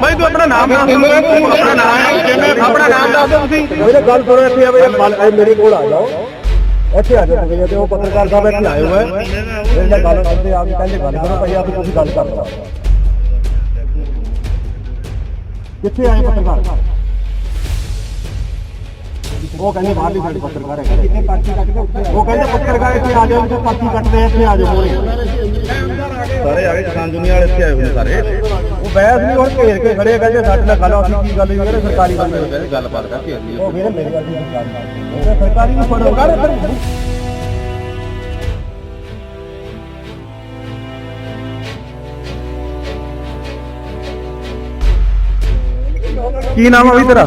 ਭਾਈ ਤੂੰ ਆਪਣਾ ਨਾਮ ਦੱਸ। ਤੂੰ ਆਪਣਾ ਨਾਮ ਆਪਣਾ ਨਾਮ ਦੱਸ। ਤੁਸੀਂ ਮੇਰੇ ਗੱਲ ਸੁਣੋ ਇੱਥੇ ਆ ਬਈ ਮੇਰੇ ਕੋਲ ਆ ਜਾਓ। ਇੱਥੇ ਆ ਜਾਓ ਤੁਸੀਂ ਤੇ ਉਹ ਪੱਤਰਕਾਰ ਸਾਹਿਬ ਇੱਥੇ ਆਏ ਹੋਏ। ਮੇਰੇ ਨਾਲ ਗੱਲ ਕਰਦੇ ਆ ਕੇ ਕਹਿੰਦੇ ਗੱਲ ਕਰੋ ਭਾਈ ਆਪ ਤੁਸੀਂ ਗੱਲ ਕਰ। ਲਓ ਕਿੱਥੇ ਆਏ ਪੱਤਰਕਾਰ? ਉਹ ਕਹਿੰਦੇ ਬਾਹਰਲੀ ਸਾਈਡ ਪੱਤਰਕਾਰ ਹੈ ਕਿੱਥੇ ਪਰਚੀ ਕੱਟਦੇ ਉਹ ਕਹਿੰਦੇ ਪੱਤਰਕਾਰ ਇੱਥੇ ਆ ਜਾਓ ਇੱਥੇ ਪਰਚੀ ਕੱਟਦੇ ਆ, ਇੱਥੇ ਆ ਜਾਓ ਮੋਰੇ ਸਾਰੇ ਆ ਗਏ ਕਿਸਾਨ ਦੁਨੀਆ ਵਾਲੇ ਇੱਥੇ ਆਏ ਹੋਏ ਸਾਰੇ। ਉਹ ਬੈਸ ਨਹੀਂ ਹੁਣ ਘੇਰ ਕੇ ਖੜੇ ਆ, ਕਹਿੰਦੇ ਸਾਡੇ ਨਾਲ ਗੱਲ ਅਸੀਂ ਕੀ ਗੱਲ ਹੋਈ ਕਹਿੰਦੇ ਸਰਕਾਰੀ ਬੰਦੇ ਗੱਲਬਾਤ ਕਰਕੇ ਆਉਂਦੀ ਉਹ ਵੀਰੇ ਮੇਰੇ ਨਹੀਂ ਸਰਕਾਰੀ ਉਹ ਸਰਕਾਰੀ ਨੂੰ ਫੜੋ ਕਰ ਫਿਰ ਕੀ ਨਾਮ ਹੈ ਤੇਰਾ?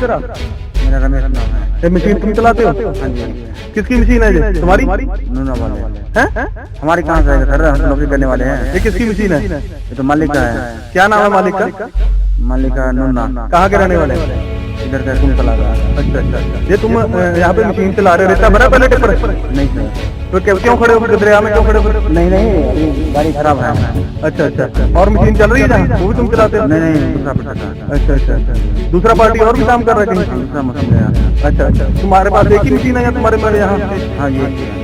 मेरा रमेश नाम है। ये मशीन तुम चलाते हो? हाँ जी किसकी मशीन है ये? तुम्हारी? नूना वाले। हैं? हमारे कहाँ से सर हम नौकरी करने वाले हैं। ये किसकी मशीन है? ये तो मालिक का है। क्या नाम है मालिक का? मालिक का नूना। कहाँ के रहने वाले? हैं इधर का तुम चला रहा अच्छा अच्छा अच्छा। ये तुम यहाँ पे मशीन चला रहे हो। रेता भरा पहले नहीं सर तो क्यों क्यों खड़े हो? दरिया में क्यों खड़े हो? नहीं नहीं गाड़ी खराब है। अच्छा अच्छा अच्छा। और मशीन चल रही है ना वो भी तुम चलाते हो? नहीं नहीं दूसरा अच्छा अच्छा अच्छा। दूसरा पार्टी और भी काम कर रहा थे? दूसरा मशीन है। अच्छा अच्छा। तुम्हारे पास एक ही मशीन है या तुम्हारे पास यहाँ? हाँ जी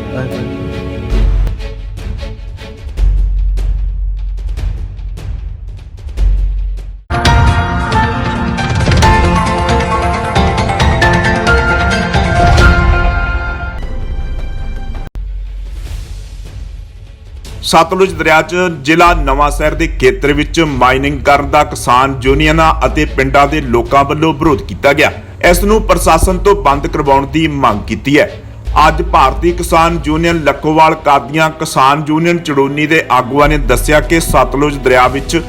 ਸਤਲੁਜ ਦਰਿਆ 'ਚ ਜ਼ਿਲ੍ਹਾ ਨਵਾਂ ਸ਼ਹਿਰ ਦੇ ਖੇਤਰ ਵਿੱਚ ਮਾਈਨਿੰਗ ਕਰਨ ਦਾ ਕਿਸਾਨ ਯੂਨੀਅਨਾਂ ਅਤੇ ਪਿੰਡਾਂ ਦੇ ਲੋਕਾਂ ਵੱਲੋਂ ਵਿਰੋਧ ਕੀਤਾ ਗਿਆ। ਇਸ ਨੂੰ ਪ੍ਰਸ਼ਾਸਨ ਤੋਂ ਬੰਦ ਕਰਵਾਉਣ ਦੀ ਮੰਗ ਕੀਤੀ ਹੈ। ਅੱਜ ਭਾਰਤੀ ਕਿਸਾਨ ਯੂਨੀਅਨ ਲੱਖੋਵਾਲ ਕਾਦੀਆਂ ਕਿਸਾਨ ਯੂਨੀਅਨ ਚੜੂਨੀ ਦੇ ਆਗੂਆਂ ਨੇ ਦੱਸਿਆ ਕਿ ਸਤਲੁਜ ਦਰਿਆ ਵਿੱਚ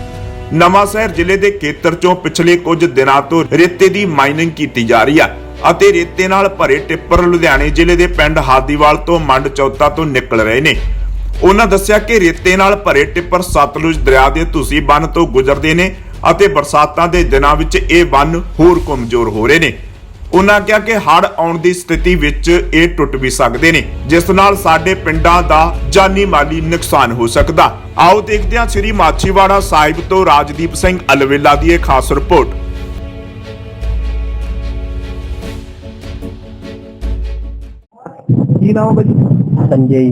ਨਵਾਂ ਸ਼ਹਿਰ ਜ਼ਿਲ੍ਹੇ ਦੇ ਖੇਤਰ 'ਚੋਂ ਪਿਛਲੇ ਕੁਝ ਦਿਨਾਂ ਤੋਂ ਰੇਤੇ ਦੀ ਮਾਈਨਿੰਗ ਕੀਤੀ ਜਾ ਰਹੀ ਹੈ ਅਤੇ ਰੇਤੇ ਨਾਲ ਭਰੇ ਟਿੱਪਰ ਲੁਧਿਆਣੇ ਜ਼ਿਲ੍ਹੇ ਦੇ ਪਿੰਡ ਹਾਦੀਵਾਲ ਤੋਂ ਮੰਡ ਚੌਤਾ ਤੋਂ ਨਿਕਲ ਰਹੇ ਨੇ। ਉਹਨਾਂ ਦੱਸਿਆ ਕਿ ਰੇਤੇ ਨਾਲ ਭਰੇ ਟਿੱਪਰ ਸਤਲੁਜ ਦਰਿਆ ਦੇ ਤੁਸੀਂ ਬੰਨ ਤੋਂ ਗੁਜ਼ਰਦੇ ਨੇ ਅਤੇ ਬਰਸਾਤਾਂ ਦੇ ਦਿਨਾਂ ਵਿੱਚ ਇਹ ਬੰਨ ਹੋਰ ਕਮਜ਼ੋਰ ਹੋ ਰਹੇ ਨੇ। ਉਹਨਾਂ ਕਿਹਾ ਕਿ ਹੜ ਆਉਣ ਦੀ ਸਥਿਤੀ ਵਿੱਚ ਇਹ ਟੁੱਟ ਵੀ ਸਕਦੇ ਨੇ ਜਿਸ ਨਾਲ ਸਾਡੇ ਪਿੰਡਾਂ ਦਾ ਜਾਨੀ ਮਾਲੀ ਨੁਕਸਾਨ ਹੋ ਸਕਦਾ। ਆਓ ਦੇਖਦੇ ਹਾਂ ਸ੍ਰੀ ਮਾਛੀਵਾੜਾ ਸਾਹਿਬ ਤੋਂ ਰਾਜਦੀਪ ਸਿੰਘ ਅਲਵੇਲਾ ਦੀ ਇਹ ਖਾਸ ਰਿਪੋਰਟ। ਕੀ ਨਾਮ ਹੈ ਜੀ ਸੰਜੇ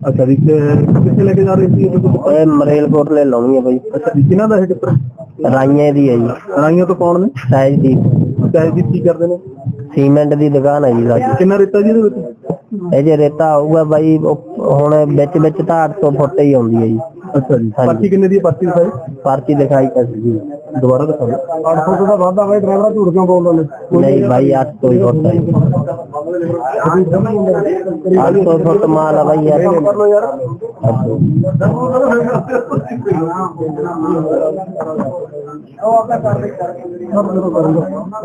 ਅੱਛਾ ਜੀ ਕਿੱਥੇ ਲੈ ਕੇ ਜਾ ਰਹੇ ਸੀ? ਉਹ ਇਹ ਮਰੇਲਕੋਟ ਲੈ ਲਾਉਣੀ ਆ ਬਾਈ। ਅੱਛਾ ਜੀ ਕਿਹਨਾਂ ਦਾ ਇਹ ਟਿੱਪਰ ਰਾਈਆਂ ਦੀ ਹੈ ਜੀ। ਰਾਈਆਂ ਤੋਂ ਕੌਣ ਨੇ? ਸਾਇਦ ਦੀ ਸਾਇਦ ਦੀ ਕੀ ਕਰਦੇ ਨੇ? ਸੀਮੈਂਟ ਦੀ ਦੁਕਾਨ ਹੈ ਜੀ ਸਾਡੀ। ਕਿੰਨਾ ਰੇਤਾ ਜੀ ਇਹਦੇ ਵਿੱਚ? ਇਹ ਜੇ ਰੇਤਾ ਆਊਗਾ ਬਾਈ ਹੁਣ ਵਿੱਚ ਵਿੱਚ ਤਾਂ 800 ਫੁੱਟ ਹੀ ਆਉਂਦੀ ਹੈ ਜੀ। ਅੱਛਾ ਜੀ। ਪਰਚੀ ਕਿੰਨੇ ਦੀ ਪਰਚੀ ਦਿਖਾਈ। ਪਰਚੀ ਦਿਖਾਈ ਕਰ ਜੀ। ਦੁਬਾਰਾ ਦਿਖਾਓ। 800 ਦਾ ਵਾਧਾ ਬਾਈ ਡਰਾਈਵਰ ਝੂਠ ਕਿਉਂ ਬੋਲਦਾ ਨੇ? ਨਹੀਂ ਬਾਈ 800 ਹੀ ਫੁੱਟ ਹੈ ਜੀ 800 ਫੁੱਟ ਮਾਲ ਆ ਭਾਈ ਯਾਰ ਕਰ ਲਓ ਯਾਰ ਉਹ ਆਪਣਾ ਕਰ ਦੇ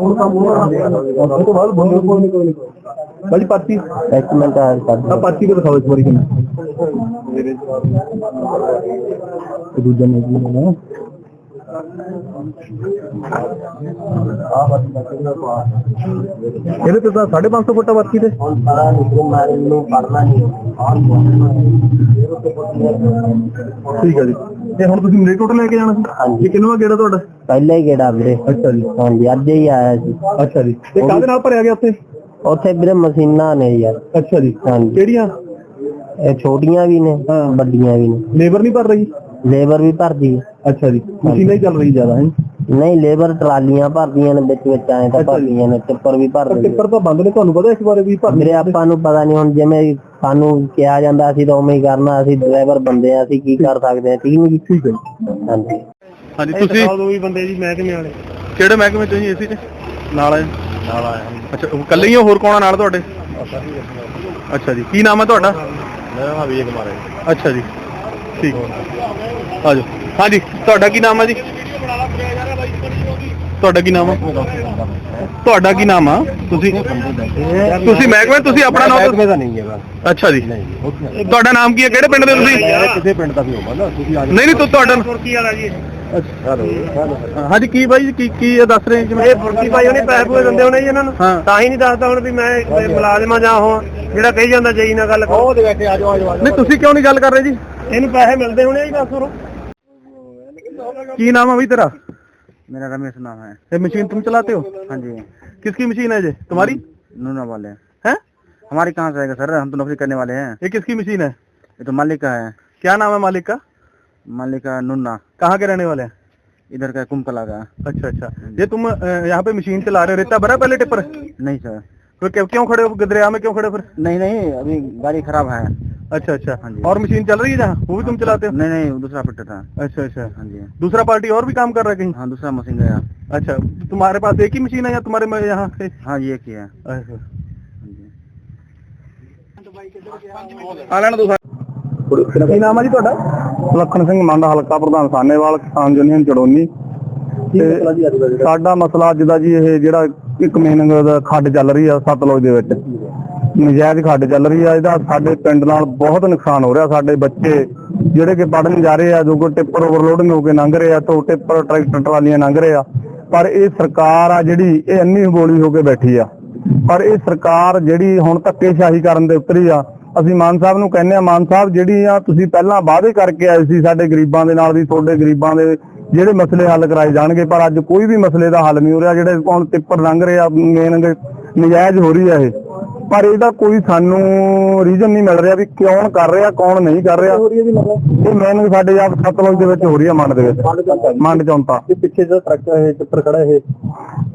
ਹੁਣ ਤਾਂ ਮੂੰਹ ਇਹਦੇ ਤੇ ਤਾਂ 550 ਫੁੱਟ ਵਰਤੀ ਤੇ। ਠੀਕ ਹੈ ਜੀ। ਤੇ ਹੁਣ ਤੁਸੀਂ ਮਲੇਕੋਟ ਲੈ ਕੇ ਜਾਣਾ ਸੀ। ਇਹ ਕਿੰਨਵਾ ਗੇੜਾ ਤੁਹਾਡਾ? ਪਹਿਲਾਂ ਹੀ ਗੇੜਾ ਵੀਰੇ। ਅੱਛਾ ਜੀ। ਹਾਂਜੀ ਅੱਜ ਹੀ ਆਇਆ ਸੀ। ਅੱਛਾ ਜੀ। ਤੇ ਕਾਹਦੇ ਨਾਲ ਭਰਿਆ ਗਿਆ ਉੱਥੇ? ਉੱਥੇ ਵੀਰੇ ਮਸ਼ੀਨਾਂ ਨੇ ਯਾਰ ਅੱਛਾ ਜੀ। ਹਾਂਜੀ। ਕਿਹੜੀਆਂ? ਇਹ ਛੋਟੀਆਂ ਵੀ ਨੇ ਹਾਂ। ਵੱਡੀਆਂ ਵੀ ਨੇ। ਲੇਬਰ ਨਹੀਂ ਭਰ ਰਹੀ? ਲੇਬਰ ਵੀ ਭਰਦੀ ਹੈ ਅੱਛਾ ਜੀ ਮਸ਼ੀਨਾਂ ਹੀ ਚੱਲ ਰਹੀ ਜ਼ਿਆਦਾ ਹੈ? ਨਹੀਂ ਲੇਬਰ ਟਰਾਲੀਆਂ ਭਰਦੀਆਂ ਨੇ ਵਿੱਚ ਵਿੱਚ ਆਏ ਤਾਂ। ਭਰਦੀਆਂ ਨੇ ਟਿੱਪਰ ਵੀ ਭਰ ਦਿੰਦੇ ਟਿੱਪਰ ਤਾਂ ਬੰਦ ਨੇ ਤੁਹਾਨੂੰ ਪਤਾ ਇਸ ਬਾਰੇ ਵੀ ਭਰ ਵੀਰੇ ਆਪਾਂ ਨੂੰ ਪਤਾ ਨਹੀਂ ਹੁਣ ਜਿਵੇਂ ਸਾਨੂੰ ਕਿਹਾ ਜਾਂਦਾ ਅਸੀਂ ਤਾਂ ਉਵੇਂ ਹੀ ਕਰਨਾ ਅਸੀਂ ਡਰਾਈਵਰ ਬੰਦੇ ਆ ਅਸੀਂ ਕੀ ਕਰ ਸਕਦੇ ਆ ਠੀਕ ਨਹੀਂ ਜੀ? ਠੀਕ ਹੈ। ਜੀ। ਹਾਂਜੀ ਹਾਂਜੀ ਤੁਸੀਂ ਦੋ ਵੀ ਬੰਦੇ ਜੀ ਮਹਿਕਮੇ ਵਾਲੇ। ਕਿਹੜੇ ਮਹਿਕਮੇ ਤੋਂ ਜੀ ਏਸੀ ਚ? ਨਾਲ ਆਏ। ਨਾਲ ਆਏ ਅੱਛਾ ਉਹ ਇਕੱਲੇ ਹੀ ਹੋ ਹੋਰ ਕੌਣ ਆ ਨਾਲ ਤੁਹਾਡੇ? ਅੱਛਾ ਜੀ ਕੀ ਨਾਮ ਹੈ ਤੁਹਾਡਾ? ਮੇਰਾ ਨਾਮ ਵਿਜੇ ਕੁਮਾਰ ਹੈ ਅੱਛਾ ਜੀ। ਠੀਕ। ਆਜੋ। ਹਾਂਜੀ ਤੁਹਾਡਾ ਕੀ ਨਾਮ ਹੈ ਜੀ? ਤੁਹਾਡਾ ਕੀ ਨਾਮ ਹੈ ਤੁਹਾਡਾ ਕੀ ਨਾਮ ਆ? ਤੁਸੀਂ ਤੁਸੀਂ ਮਹਿਕਮੇ ਤੁਸੀਂ ਆਪਣਾ ਨਾਮ ਮਹਿਕਮੇ ਦਾ ਨਹੀਂ ਹੈਗਾ। ਅੱਛਾ ਜੀ। ਨਹੀਂ ਤੁਹਾਡਾ ਨਾਮ ਕੀ ਹੈ? ਕਿਹੜੇ ਪਿੰਡ ਦੇ ਤੁਸੀਂ? ਕਿਸੇ ਪਿੰਡ ਦਾ ਵੀ ਹੋਗਾ ਨਾ। ਤੁਸੀਂ ਆ ਨਹੀਂ ਨਹੀਂ ਤੁ- ਤੁਹਾਡਾ ਤੁਰਕੀ ਵਾਲਾ ਜੀ? ਹਾਂਜੀ ਕੀ ਬਾਈ ਜੀ, ਕੀ ਕੀ ਇਹ ਦੱਸ ਰਹੇ ਜਿਵੇਂ ਇਹ ਫੁਰਕੀ ਭਾਈ ਉਹਨੇ ਪੈਸੇ ਪੂਏ ਦਿੰਦੇ ਹੋਣੇ ਜੀ ਇਹਨਾਂ ਨੂੰ। ਹਾਂ। ਤਾਂ ਹੀ ਨਹੀਂ ਦੱਸਦਾ ਹੁਣ ਵੀ ਮੈਂ ਮੁਲਾਜ਼ਮਾਂ ਜਾਂ ਉਹ ਜਿਹੜਾ ਕਹੀ ਜਾਂਦਾ ਜਈ ਨਾਲ ਗੱਲ ਕਰੋ। ਉਹਦੇ ਵਿੱਚ ਆ ਜਾਓ ਆ ਜਾਓ ਨਹੀਂ ਤੁਸੀਂ ਕਿਉਂ ਨਹੀਂ ਗੱਲ ਕਰ ਰਹੇ ਜੀ? ਇਹਨੂੰ ਪੈਸੇ ਮਿਲਦੇ ਹੋਣੇ ਜੀ ਦੱਸ ਉਰੋਂ ਕੀ ਨਾਮ ਹੈ ਬਈ तेरा मेरा रमेश नाम है ये मशीन तुम चलाते हो हाँ जी किसकी मशीन है ये तुम्हारी नूना वाले है हमारी कहाँ से आएगा सर हम तो नौकरी करने वाले हैं ये किसकी मशीन है ये तो मालिक का है क्या नाम है मालिक का मालिक का नुन्ना कहाँ के रहने वाले हैं इधर का कुमकला का अच्छा अच्छा ये तुम अ, यहाँ पे मशीन चला रहे हो रेता भरा पहले टिप्पर नहीं सर फिर क्यों क्यों खड़े हो गदरिया में क्यों खड़े हो फिर नहीं नहीं अभी गाड़ी खराब है अच्छा अच्छा हाँ जी। और मशीन चल रही है जहाँ वो भी तुम चलाते हो नहीं नहीं वो दूसरा फिटर था अच्छा अच्छा हाँ जी दूसरा पार्टी और भी काम कर रहा है कहीं हाँ दूसरा मशीन गया अच्छा तुम्हारे पास एक ही मशीन है या तुम्हारे में यहाँ से हाँ ये एक ही है अच्छा हाँ जी ਆ ਲੈਣ ਦੋ ਕੀ ਨਾਮ ਹੈ ਜੀ ਤੁਹਾਡਾ ਲਖਨ ਸਿੰਘ ਮੰਡ ਹਲਕਾ ਪ੍ਰਧਾਨ ਸਾਨੇਵਾਲ ਕਿਸਾਨ ਯੂਨੀਅਨ ਚੜੋਨੀ ਤੇ ਸਾਡਾ ਮਸਲਾ ਅੱਜ ਦਾ ਜੀ ਇਹ ਜਿਹੜਾ ਇੱਕ ਮੇਨਿੰਗ ਦਾ ਖੱਡ ਚੱਲ ਰਹੀ ਆ ਸਤਲੁਜ ਦੇ ਵਿੱਚ। ਨਜਾਇਜ਼ ਖੱਡ ਚੱਲ ਰਹੀ ਆ, ਇਹਦਾ ਸਾਡੇ ਪਿੰਡ ਨਾਲ ਬਹੁਤ ਨੁਕਸਾਨ ਹੋ ਰਿਹਾ। ਸਾਡੇ ਬੱਚੇ ਜਿਹੜੇ ਕਿ ਪੜਨ ਜਾ ਰਹੇ ਆ, ਜੋ ਕਿ ਟਿੱਪਰ ਓਵਰਲੋਡਿੰਗ ਹੋ ਕੇ ਲੰਘ ਰਹੇ ਆ ਤੋਂ ਟਿੱਪਰ, ਟਰੈਕਟਰ, ਟਰਾਲੀਆਂ ਲੰਘ ਰਹੇ ਆ। ਪਰ ਇਹ ਸਰਕਾਰ ਆ ਜਿਹੜੀ ਇਹ ਅੰਨੀ ਬੋਲੀ ਹੋ ਕੇ ਬੈਠੀ ਆ। ਪਰ ਇਹ ਸਰਕਾਰ ਜਿਹੜੀ ਹੁਣ ਧੱਕੇਸ਼ਾਹੀ ਕਰਨ ਦੇ ਉਤਰੀ ਆ, ਅਸੀਂ ਮਾਨ ਸਾਹਿਬ ਨੂੰ ਕਹਿੰਦੇ ਆ, ਮਾਨ ਸਾਹਿਬ ਜਿਹੜੀ ਆ ਤੁਸੀਂ ਪਹਿਲਾਂ ਵਾਅਦੇ ਕਰਕੇ ਆਏ ਸੀ ਸਾਡੇ ਗਰੀਬਾਂ ਦੇ ਨਾਲ ਵੀ ਤੁਹਾਡੇ ਗਰੀਬਾਂ ਦੇ ਜਿਹੜੇ ਮਸਲੇ ਹੱਲ ਕਰਾਏ ਜਾਣਗੇ ਪਰ ਅੱਜ ਕੋਈ ਵੀ ਮਸਲੇ ਦਾ ਹੱਲ ਨਹੀਂ ਹੋ ਰਿਹਾ ਜਿਹੜੇ ਹੁਣ ਟਿੱਪਰ ਲੰਘ ਰਹੇ ਆ ਮੇਨ ਨਜਾਇਜ਼ ਹੋ ਰਹੀ ਆ ਇਹ। ਪਰ ਇਹਦਾ ਕੋਈ ਸਾਨੂੰ ਰੀਜ਼ਨ ਨਹੀਂ ਮਿਲ ਰਿਹਾ ਵੀ ਕਿਉਂ ਕਰ ਰਿਹਾ ਕੌਣ ਨਹੀਂ ਕਰ ਰਿਹਾ। ਇਹ ਮੇਨ ਸਾਡੇ ਆਪ ਸਤਲੁਜ ਦੇ ਵਿੱਚ ਹੋ ਰਹੀ ਆ ਮੰਡ ਦੇ ਵਿੱਚ। ਮੰਡ ਚੌਂਤਾ। ਪਿੱਛੇ ਜਿਹੜਾ ਟਰੱਕ ਇਹ ਟਿੱਪਰ ਖੜਾ ਇਹ।